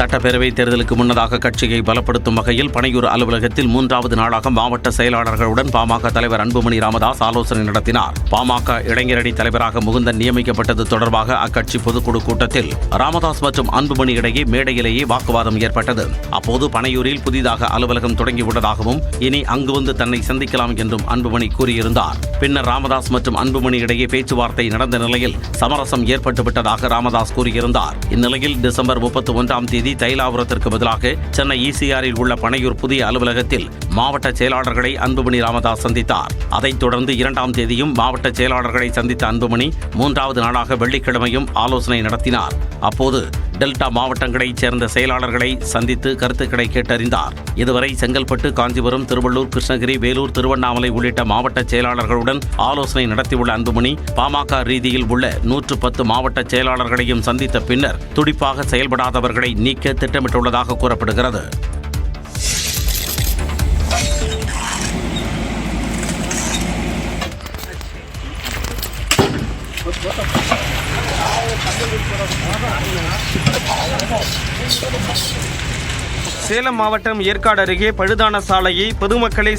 சட்டப்பேரவை தேர்தலுக்கு முன்னதாக கட்சியை பலப்படுத்தும் வகையில் பனையூர் அலுவலகத்தில் மூன்றாவது நாளாக மாவட்ட செயலாளர்களுடன் பாமக தலைவர் அன்புமணி ராமதாஸ் ஆலோசனை நடத்தினார். பாமக இளைஞரணி தலைவராக முகுந்தன் நியமிக்கப்பட்டது தொடர்பாக அக்கட்சி பொதுக்குழு கூட்டத்தில் ராமதாஸ் மற்றும் அன்புமணி இடையே மேடையிலேயே வாக்குவாதம் ஏற்பட்டது. அப்போது பனையூரில் புதிதாக அலுவலகம் தொடங்கியுள்ளதாகவும் இனி அங்கு வந்து தன்னை சந்திக்கலாம் என்றும் அன்புமணி கூறியிருந்தார். பின்னர் ராமதாஸ் மற்றும் அன்புமணி இடையே பேச்சுவார்த்தை நடந்த நிலையில் சமரசம் ஏற்பட்டுவிட்டதாக ராமதாஸ் கூறியிருந்தார். இந்நிலையில் டிசம்பர் முப்பத்தி ஒன்றாம் தேதி தேதி தைலாபுரத்திற்கு பதிலாக சென்னை ஈசிஆரில் உள்ள பனையூர் புதிய அலுவலகத்தில் மாவட்ட செயலாளர்களை அன்புமணி ராமதாஸ் சந்தித்தார். அதைத் தொடர்ந்து இரண்டாம் தேதியும் மாவட்ட செயலாளர்களை சந்தித்த அன்புமணி மூன்றாவது நாளாக வெள்ளிக்கிழமையும் ஆலோசனை நடத்தினார். அப்போது டெல்டா மாவட்டங்களைச் சேர்ந்த செயலாளர்களை சந்தித்து கருத்துக்களை கேட்டறிந்தார். இதுவரை செங்கல்பட்டு காஞ்சிபுரம் திருவள்ளூர் கிருஷ்ணகிரி வேலூர் திருவண்ணாமலை உள்ளிட்ட மாவட்ட செயலாளர்களுடன் ஆலோசனை நடத்தியுள்ள அன்புமணி பாமக ரீதியில் உள்ள நூற்று பத்து மாவட்ட செயலாளர்களையும் சந்தித்த பின்னர் துடிப்பாக செயல்படாதவர்களை நீக்க திட்டமிட்டுள்ளதாக கூறப்படுகிறது. சேலம் மாவட்டம் ஏற்காடு அருகே பழுதான சாலையை பொதுமக்களை